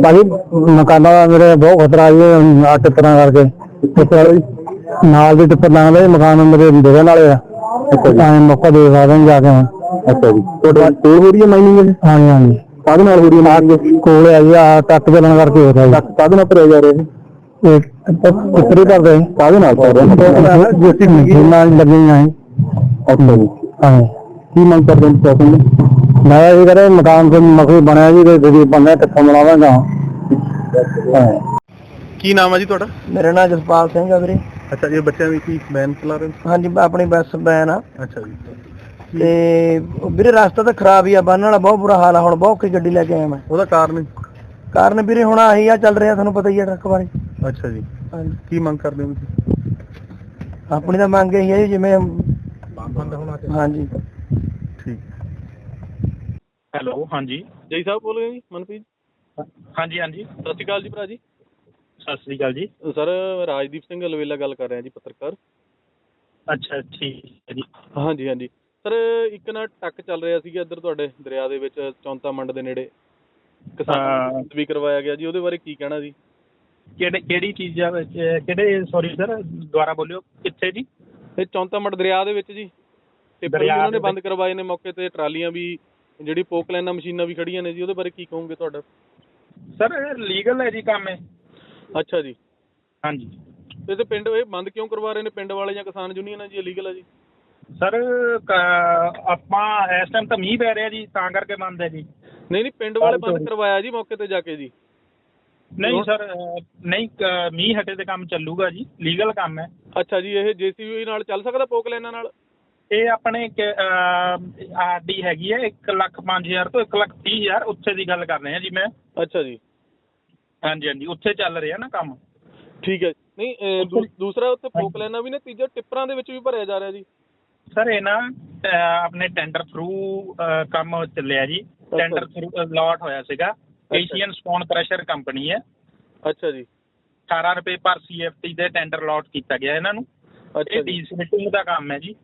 ਭਾਈ ਮਕਾਨਾਂ ਦਾ ਮੇਰੇ ਬਹੁਤ ਖਤਰਾ ਜੀ ਅੱਠ ਤਰ੍ਹਾਂ ਕਰਕੇ। ਟਿੱਪਰ ਨਾਲ ਦੇ ਟਿੱਪਰ ਨਾਲ ਦੇ ਮਕਾਨ ਮੇਰੇ ਦੇਣ ਵਾਲੇ ਆ। ਤਾਂ ਮੌਕਾ ਦੇ ਸਕਦੇ ਹਾਂ ਜਾ ਕੇ ਅੱਛਾ ਜੀ। ਤੁਹਾਡੇ ਕੋਲ ਹੋ ਰਹੀ ਹੈ ਮਾਈਨਿੰਗ ਹਾਂਜੀ ਹਾਂਜੀ। ਕਾਹਦੇ ਨਾਲ ਹੋ ਰਹੀ ਹੈ ਮਾਈਨਿੰਗ ਕੋਲ ਹੈ ਜੀ ਆ ਟੱਕ ਚੱਲਣ ਕਰਕੇ ਹੋ ਰਿਹਾ ਕਾਹਦੇ ਨਾਲ ਭਰਿਆ ਜਾ ਰਿਹਾ ਹੈ ਜੀ ਟਿੱਪਰੀ ਕਰਦੇ ਕਾਹਦੇ ਨਾਲ ਕਰ ਰਹੇ? ਹੋ ਜਿਸੀ ਮਸ਼ੀਨਾਂ ਲੱਗੀਆਂ ਹੈ ਅੱਛਾ ਜੀ। ਹਾਂ। ਕੀ ਮੰਗ ਕਰਦੇ ਹੋ ਨੂੰ ਮੈਂ ਇਹ ਕਰੇ ਮਕਾਨ ਤੇ ਮਖੂ ਬਣਿਆ ਜੀ ਤੇ ਗਰੀਬ ਬੰਦਾ ਟੱਕਾ ਬਣਾਵਾਂਗਾ? ਕੀ ਨਾਮ ਹੈ ਜੀ ਤੁਹਾਡਾ? ਮੇਰਾ ਨਾਮ ਜਸਪਾਲ ਸਿੰਘ ਆ ਵੀਰੇ। ਅੱਛਾ ਜੀ ਬੱਚਿਆਂ ਦੀ ਕੀ ਵੈਨ ਚਲਾ ਰਹੇ ਹਾਂਜੀ ਮੈਂ ਆਪਣੀ ਬੱਸ ਬੈਨ ਆ। ਅੱਛਾ ਜੀ। ਤੇ ਵੀਰੇ ਰਸਤਾ ਤਾਂ ਖਰਾਬ ਹੀ ਆ ਬੰਨ੍ਹਣ ਵਾਲਾ ਬਹੁਤ ਬੁਰਾ ਹਾਲ ਆ ਹੁਣ ਬਹੁਤ ਔਖੀ ਗੱਡੀ ਲੈ ਕੇ ਆਇਆ ਮੈਂ। ਉਹਦਾ ਕਾਰਨ? ਕਾਰਨ ਵੀਰੇ ਹੁਣ ਆਹੀ ਆ ਚੱਲ ਰਿਹਾ ਤੁਹਾਨੂੰ ਪਤਾ ਹੀ ਆ ਟਰੱਕ ਬਾਰੇ। ਅੱਛਾ ਜੀ। ਹਾਂਜੀ। ਕੀ ਮੰਗ ਕਰਦੇ ਹੋ ਤੁਸੀਂ? ਆਪਣੀ ਤਾਂ ਮੰਗ ਇਹੀ ਹੈ ਜੀ ਜਿਵੇਂ ਬੰਦ ਹੋਣਾ ਹਾਂਜੀ। ਹੈਲੋ ਹਾਂਜੀ। ਜੈ ਸਾਹਿਬ ਬੋਲ ਰਹੇ ਜੀ ਮਨਪ੍ਰੀਤ? ਹਾਂਜੀ ਹਾਂਜੀ। ਸਤਿ ਸ਼੍ਰੀ ਅਕਾਲ ਜੀ ਭਰਾ ਜੀ। ਸਤਿ ਸ੍ਰੀ ਅਕਾਲ ਜੀ। ਸਰ ਰਾਜਦੀਪ ਸਿੰਘ ਅਲਵੇਲਾ ਗੱਲ ਕਰ ਰਿਹਾ ਜੀ ਪੱਤਰਕਾਰ। ਅੱਛਾ ਠੀਕ ਹੈ ਜੀ। ਹਾਂਜੀ ਹਾਂਜੀ। ਸਰ ਇੱਕ ਨਾ ਟੱਕ ਚੱਲ ਰਿਹਾ ਸੀਗਾ ਇੱਧਰ ਤੁਹਾਡੇ ਦਰਿਆ ਦੇ ਵਿੱਚ ਚੌਂਤਾ ਮੰਡ ਦੇ ਨੇੜੇ। ਕਿਸਾਨ। ਵੀ ਕਰਵਾਇਆ ਗਿਆ ਜੀ ਉਹਦੇ ਬਾਰੇ ਕੀ ਕਹਿਣਾ ਜੀ? ਕਿਹੜੇ ਕਿਹੜੀ ਚੀਜ਼ ਆ ਵਿੱਚ ਕਿਹੜੇ ਸੌਰੀ ਸਰ ਦੁਬਾਰਾ ਬੋਲਿਓ ਕਿੱਥੇ ਜੀ? ਇਹ ਚੌਂਤਾ ਮੰਡ ਦਰਿਆ ਦੇ ਵਿੱਚ ਜੀ। ਤੇ ਦਰਿਆ ਉਹਨਾਂ ਨੇ ਦੇ ਬੰਦ ਕਰਵਾਏ ਨੇ ਮੌਕੇ ਤੇ ਟਰਾਲੀਆਂ ਵੀ ਜਿਹੜੀ ਪੋਕਲੈਨਾਂ ਮਸ਼ੀਨਾਂ ਵੀ ਖੜੀਆਂ ਨੇ ਜੀ ਉਹਦੇ ਬਾਰੇ ਕੀ ਕਹੋਗੇ ਤੁਹਾਡਾ? ਸਰ ਲੀਗਲ ਹੈ ਜੀ ਕੰਮ ਇਹ। ਅੱਛਾ ਜੀ। ਹਾਂਜੀ। ਤੇ ਤੇ ਪਿੰਡ ਇਹ ਬੰਦ ਕਿਉਂ ਕਰਵਾ ਰਹੇ ਨੇ? ਪਿੰਡ ਵਾਲੇ ਜਾਂ ਕਿਸਾਨ ਯੂਨੀਅਨ ਜੀ ਇਲੀਗਲ ਹੈ ਜੀ? ਸਰ ਆਪਾਂ ਇਸ ਟਾਈਮ ਤਾਂ ਮੀਂਹ ਪੈ ਰਿਹਾ ਜੀ ਤਾਂ ਕਰਕੇ ਬੰਦ ਹੈ ਜੀ। ਨਹੀਂ ਨਹੀਂ ਪਿੰਡ ਵਾਲੇ ਬੰਦ ਕਰਵਾਇਆ ਜੀ ਮੌਕੇ ਤੇ ਜਾ ਕੇ ਜੀ। ਨਹੀਂ ਸਰ ਅਹ, ਨਹੀਂ ਕ- ਮੀਂਹ ਹਟੇ ਤੇ ਕੰਮ ਚੱਲੂਗਾ ਜੀ ਲੀਗਲ ਕੰਮ ਹੈ। ਅੱਛਾ ਜੀ ਇਹ ਜੀਸੀਬੀ ਨਾਲ ਚੱਲ ਸਕਦਾ ਪੋਕਲੈਨਾਂ ਨਾਲ? ਇਹ ਆਪਣੇ ਆਰਡੀ ਹੈਗੀ ਹੈ 1 ਲੱਖ 5000 ਤੋਂ 1 ਲੱਖ 30000 ਉੱਥੇ ਦੀ ਗੱਲ ਕਰ ਰਹੇ ਹਾਂ ਜੀ ਮੈਂ। ਅੱਛਾ ਜੀ। ਹਾਂਜੀ ਹਾਂਜੀ ਉੱਥੇ ਚੱਲ ਰਿਹਾ ਨਾ ਕੰਮ। ਠੀਕ ਹੈ ਨਹੀਂ ਦੂਸਰਾ ਉੱਥੇ ਪੋਕਲੈਨਾਂ ਵੀ ਨੇ ਤੀਜਾ ਟਿੱਪਰਾਂ ਦੇ ਵਿੱਚ ਵੀ ਭਰਿਆ ਜਾ ਰਿਹਾ ਜੀ। ਸਰ ਇਹ ਨਾ ਆਪਣੇ ਟੈਂਡਰ ਥਰੂ ਕੰਮ ਚੱਲਿਆ ਜੀ। ਟੈਂਡਰ ਥਰੂ ਅਲਾਟ ਹੋਇਆ ਸੀਗਾ। ਏਸ਼ੀਅਨ ਸਪੌਨ ਕ੍ਰਸ਼ਰ ਕੰਪਨੀ ਹੈ। ਅੱਛਾ ਜੀ। 18 ਰੁਪਏ ਪਰ ਸੀਐਫਟੀ ਦੇ ਟੈਂਡਰ ਅਲਾਟ ਕੀਤਾ ਗਿਆ ਇਹਨਾਂ ਨੂੰ। ਅੱਛਾ ਇਹ ਡੀਸਿਲਟਿੰਗ ਦਾ ਕੰਮ ਹੈ ਜੀ।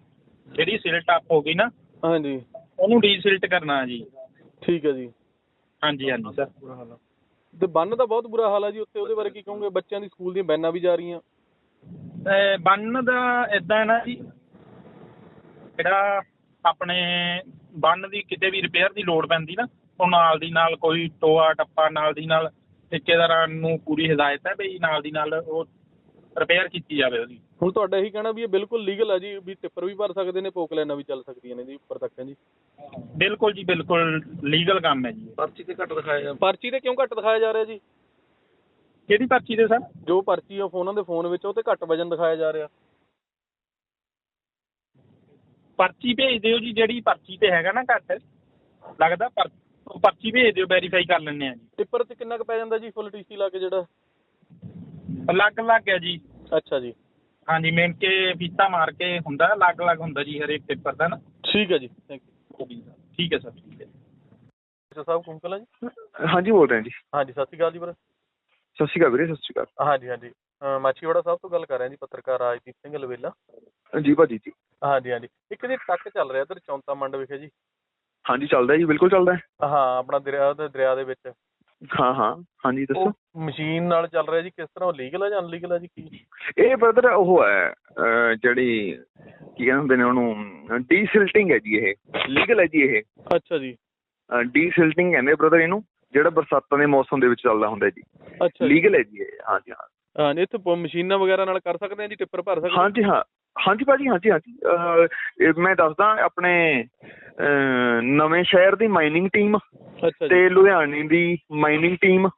ਜਿਹੜੀ ਸਿਲਟ ਅਪ ਹੋ ਗਈ ਨਾ ਹਾਂਜੀ। ਉਹਨੂੰ ਡੀਸਿਲਟ ਕਰਨਾ ਜੀ। ਠੀਕ ਹੈ ਜੀ। ਹਾਂਜੀ ਹਾਂਜੀ ਸਰ। ਤੇ ਬੰਨ ਦਾ ਬਹੁਤ ਬੁਰਾ ਹਾਲ ਹੈ ਜੀ ਉੱਥੇ ਉਹਦੇ ਬਾਰੇ ਕੀ ਕਹੋਗੇ? ਬੱਚਿਆਂ ਦੀ ਸਕੂਲ ਦੀਆਂ ਬੈਨਾਂ ਵੀ ਜਾ ਰਹੀਆਂ। ਬੰਨ ਦਾ ਇਦਾਂ ਹੈ ਨਾ ਜੀ ਜਿਹੜਾ ਆਪਣੇ ਬੰਨ ਦੀ ਕਿਤੇ ਵੀ ਰਿਪੇਅਰ ਦੀ ਲੋੜ ਪੈਂਦੀ ਨਾ ਉਹ ਨਾਲ ਦੀ ਨਾਲ ਕੋਈ ਟੋਆ ਟੱਪਾ ਨਾਲ ਦੀ ਨਾਲ ਠੇਕੇਦਾਰਾਂ ਨੂੰ ਪੂਰੀ ਹਦਾਇਤ ਹੈ ਵੀ ਨਾਲ ਦੀ ਨਾਲ ਉਹ ਰਿਪੇਅਰ ਕੀਤੀ ਜਾਵੇ ਉਹਦੀ। ਹੁਣ ਤੁਹਾਡਾ ਇਹੀ ਕਹਿਣਾ ਵੀ ਇਹ ਬਿਲਕੁਲ ਲੀਗਲ ਹੈ ਜੀ ਵੀ ਟਿੱਪਰ ਵੀ ਭਰ ਸਕਦੇ ਨੇ ਪੋਕਲੈਨਾਂ ਵੀ ਚੱਲ ਸਕਦੀਆਂ ਨੇ ਜੀ ਉੱਪਰ ਤੱਕ ਜੀ। ਬਿਲਕੁਲ ਜੀ ਬਿਲਕੁਲ ਲੀਗਲ ਕੰਮ ਹੈ ਜੀ। ਪਰਚੀ ਤੇ ਘੱਟ ਦਿਖਾਇਆ ਪਰਚੀ ਤੇ ਕਿਉਂ ਘੱਟ ਦਿਖਾਇਆ ਜਾ ਰਿਹਾ ਜੀ? ਕਿਹੜੀ ਪਰਚੀ ਦੇ ਸਰ? ਜੋ ਪਰਚੀ ਆ ਫੋਨਾਂ ਦੇ ਫੋਨ ਵਿੱਚ ਉਹ ਤੇ ਘੱਟ ਵਜਨ ਦਿਖਾਇਆ ਜਾ ਰਿਹਾ। ਪਰਚੀ ਭੇਜ ਦਿਓ ਜੀ ਜਿਹੜੀ ਪਰਚੀ ਤੇ ਹੈਗਾ ਨਾ ਘੱਟ। ਲੱਗਦਾ ਪਰ ਉਹ ਪਰਚੀ ਭੇਜ ਦਿਓ ਵੈਰੀਫਾਈ ਕਰ ਲੈਂਦੇ ਆ ਜੀ। ਟਿੱਪਰ ਤੇ ਕਿੰਨਾ ਕੁ ਪੈ ਜਾਂਦਾ ਜੀ ਫੁੱਲ ਟੀਸੀ ਲਾ ਕੇ ਜਿਹੜਾ? ਅਲੱਗ ਅਲੱਗ ਹੈ ਜੀ। ਅੱਛਾ ਜੀ। ਹਾਂਜੀ ਮੇਨ ਕੇ ਫੀਤਾ ਮਾਰ ਕੇ ਹੁੰਦਾ ਅਲੱਗ ਅਲੱਗ ਹੁੰਦਾ ਜੀ ਹਰੇਕ ਪੇਪਰ ਦਾ ਨਾ। ਠੀਕ ਹੈ ਜੀ ਥੈਂਕ ਯੂ ਠੀਕ ਹੈ ਸਰ ਠੀਕ ਹੈ। ਅੱਛਾ ਸਾਹਿਬ ਕੁੰਕਲਾ ਜੀ? ਹਾਂਜੀ ਬੋਲ ਰਹੇ ਹਾਂ ਜੀ। ਹਾਂਜੀ ਸਤਿ ਸ਼੍ਰੀ ਅਕਾਲ ਜੀ ਵੀਰ। ਸਤਿ ਸ਼੍ਰੀ ਅਕਾਲ ਵੀਰੇ ਸਤਿ ਸ਼੍ਰੀ ਹਾਂਜੀ ਹਾਂਜੀ। ਅਹ ਮਾਛੀਵਾੜਾ ਸਾਹਿਬ ਤੋਂ ਗੱਲ ਕਰ ਰਿਹਾ ਜੀ ਪੱਤਰਕਾਰ ਰਾਜਦੀਪ ਸਿੰਘ ਲਵੇਲਾ। ਅਕਾਲ ਜੀ ਭਾਜੀ ਜੀ। ਹਾਂਜੀ ਹਾਂਜੀ। ਇੱਕ ਜੀ ਟੱਕ ਚੱਲ ਰਿਹਾ ਇੱਧਰ ਚੌਂਤਾ ਮੰਡ ਵਿਖੇ ਜੀ। ਹਾਂਜੀ ਚੱਲਦਾ ਜੀ ਬਿਲਕੁਲ ਚੱਲਦਾ ਹੈ। ਹਾਂ ਆਪਣਾ ਦਰਿਆ ਦੇ ਦਰਿਆ ਦੇ ਵਿੱਚ। ਹਾਂ ਹਾਂ ਹਾਂਜੀ ਦੱਸੋ। ਮਸ਼ੀਨ ਨਾਲ ਚੱਲ ਰਿਹਾ ਜੀ ਕਿਸ ਤਰ੍ਹਾਂ ਲੀਗਲ ਹੈ ਜਾਂ ਅਨਲੀਗਲ ਹੈ ਜੀ ਕੀ? ਇਹ ਬ੍ਰਦਰ ਉਹ ਹੈ ਜਿਹੜੀ ਕੀ ਕਹਿੰਦੇ ਹੁੰਦੇ ਨੇ ਉਹਨੂੰ ਡੀਸਿਲਟਿੰਗ ਹੈ ਜੀ ਇਹ ਲੀਗਲ ਹੈ ਜੀ ਇਹ। ਅੱਛਾ ਜੀ। ਡੀਸਿਲਟਿੰਗ ਕਹਿੰਦੇ ਬ੍ਰਦਰ ਇਹਨੂੰ ਜਿਹੜਾ ਬਰਸਾਤਾਂ ਦੇ ਮੌਸਮ ਦੇ ਵਿੱਚ ਚੱਲਦਾ ਹੁੰਦਾ ਜੀ। ਅੱਛਾ ਲੀਗਲ ਹੈ ਜੀ ਇਹ ਹਾਂਜੀ ਹਾਂ। ਹਾਂ ਇੱਥੇ ਮਸ਼ੀਨਾਂ ਵਗੈਰਾ ਨਾਲ ਕਰ ਸਕਦੇ ਆ ਜੀ ਟਿੱਪਰ ਭਰ ਸਕਦੇ ਹਾਂ? ਹਾਂਜੀ ਹਾਂ। ਹਾਂਜੀ ਭਾਜੀ ਹਾਂਜੀ ਹਾਂਜੀ। ਮੈਂ ਦੱਸਦਾ ਆਪਣੇ ਨਵੇਂ ਸ਼ਹਿਰ ਦੀ ਮਾਈਨਿੰਗ ਟੀਮ ਤੇ ਲੁਧਿਆਣੇ ਦੀ ਮਾਈਨਿੰਗ ਟੀਮ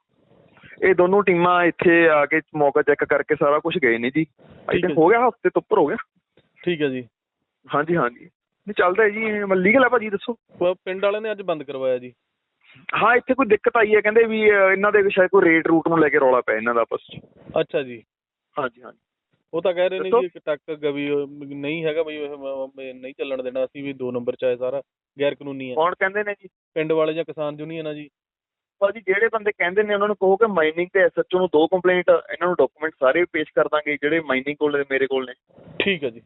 ਇਹ ਦੋਨੋਂ ਟੀਮਾਂ ਇੱਥੇ ਆ ਕੇ ਮੌਕਾ ਚੈੱਕ ਕਰਕੇ ਸਾਰਾ ਕੁਝ ਗਏ ਨੇ ਜੀ। ਇੱਥੇ ਹੋ ਗਿਆ ਹਫ਼ਤੇ ਤੋਂ ਉੱਪਰ ਹੋ ਗਿਆ। ਠੀਕ ਹੈ ਜੀ। ਹਾਂਜੀ ਹਾਂਜੀ। ਨਹੀਂ ਚੱਲਦਾ ਜੀ। ਲੀਗਲ ਹੈ ਭਾਜੀ ਦੱਸੋ। ਪਿੰਡ ਵਾਲਿਆਂ ਨੇ ਅੱਜ ਬੰਦ ਕਰਵਾਇਆ ਜੀ। ਹਾਂ ਇੱਥੇ ਕੋਈ ਦਿੱਕਤ ਆਈ ਹੈ ਕਹਿੰਦੇ ਵੀ ਇਹਨਾਂ ਦੇ ਸ਼ਾਇਦ ਕੋਈ ਰੇਟ ਰੂਟ ਨੂੰ ਲੈ ਕੇ ਰੌਲਾ ਪਿਆ ਇਹਨਾਂ ਦਾ ਆਪਸ 'ਚ। ਅੱਛਾ ਜੀ। ਹਾਂਜੀ ਹਾਂਜੀ। ਉਹ ਤਾਂ ਕਹਿ ਰਹੇ ਨੇ। ਜੀ ਇੱਕ ਟੱਕ ਗਵੀ ਨਹੀਂ ਹੈਗਾ ਬਈ ਇਹ ਨਹੀਂ ਚੱਲਣ ਦੇਣਾ ਅਸੀਂ ਵੀ ਦੋ ਨੰਬਰ ਚ ਆਏ ਸਾਰਾ ਗੈਰ ਕਾਨੂੰਨੀ ਹੈ ਕੌਣ ਕਹਿੰਦੇ ਨੇ ਜੀ? ਪਿੰਡ ਵਾਲੇ ਜਾਂ ਕਿਸਾਨ ਯੂਨੀਅਨ ਆ ਜੀ। ਭਾਜੀ ਜਿਹੜੇ ਬੰਦੇ ਕਹਿੰਦੇ ਨੇ ਉਹਨਾਂ ਨੂੰ ਕਹੋ ਕਿ ਮਾਈਨਿੰਗ ਤੇ ਐਸਐਚਓ ਨੂੰ ਦੋ ਕੰਪਲੇਂਟ ਇਹਨਾਂ ਨੂੰ ਡਾਕੂਮੈਂਟ ਸਾਰੇ ਪੇਸ਼ ਕਰ ਦਾਂਗੇ ਜਿਹੜੇ ਮਾਈਨਿੰਗ ਕੋਲ ਮੇਰੇ ਕੋਲ ਨੇ। ਠੀਕ ਹੈ ਜੀ।